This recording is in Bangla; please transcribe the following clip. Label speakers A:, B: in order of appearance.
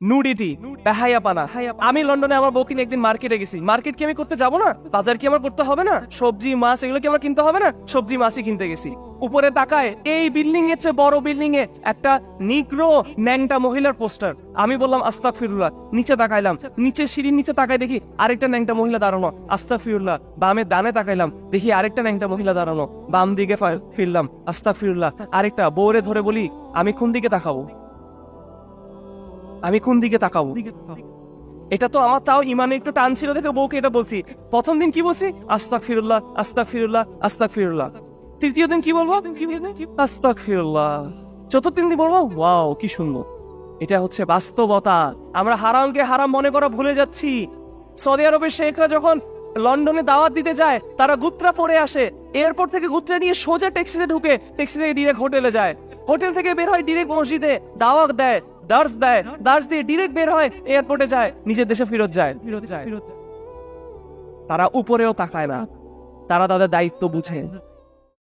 A: নুডিটি বেহাইয়াপানা আমি লন্ডনে আমার বউকে নিয়ে একদিন মার্কেটে গেছি। মার্কেট কি আমি করতে যাব না? বাজার কি আমার করতে হবে না? সবজি, মাছ, এগুলো কি আমার কিনতে হবে না? সবজি, মাছই কিনতে গেছি। উপরে তাকায়, এই বিল্ডিং এর চেয়ে বড় বিল্ডিং এ একটা নিগ্রো ন্যাংটা মহিলার পোস্টার। আমি বললাম আস্তাক ফিরুল্লাহ নিচে তাকাইলাম। নিচে সিঁড়ির নিচে তাকাই দেখি, আরেকটা ন্যাংটা মহিলা দাঁড়ানো। আস্তাক ফিরুল্লাহ বামে ডানে তাকাইলাম, দেখি আরেকটা ন্যাংটা মহিলা দাঁড়ানো। বাম দিকে ফিরলাম আস্তাক ফিরুল্লাহ আরেকটা, বউরে ধরে বলি, আমি কোন দিকে তাকাবো? আমি কোন দিকে তাকাবো? এটা তো আমার তাও ইমানে একটু টান ছিল দেখে বউকে এটা বলছি। প্রথম দিন কি বলছি? আস্তাক ফিরুল্লাহ আস্তাক ফিরুল্লাহ আস্তাক ফিরুল্লাহ তৃতীয় দিন কি বলব? আস্তাক ফিরুল্লাহ চতুর্থ দিন বলব, ওয়াও, কি সুন্দর। এটা হচ্ছে বাস্তবতা। আমরা হারামকে হারাম মনে করা ভুলে যাচ্ছি। সৌদি আরবের শেখরা যখন লন্ডনে দাওয়াত দিতে যায়, তারা গুত্রা পরে আসে। এয়ারপোর্ট থেকে গুত্রা নিয়ে সোজা ট্যাক্সিতে ঢুকে ট্যাক্সি থেকে ডিরেক্ট হোটেলে যায়। হোটেল থেকে বের হয় ডিরেক্ট মসজিদে, দাওয়াত দেয় দার্স দেয় দার্স দিয়ে ডিরেক্ট বের হয় এয়ারপোর্টে যায়, নিজের দেশে ফিরত যায় ফেরত যায়। তারা উপরেও তাকায় না। তারা তাদের দায়িত্ব বুঝে।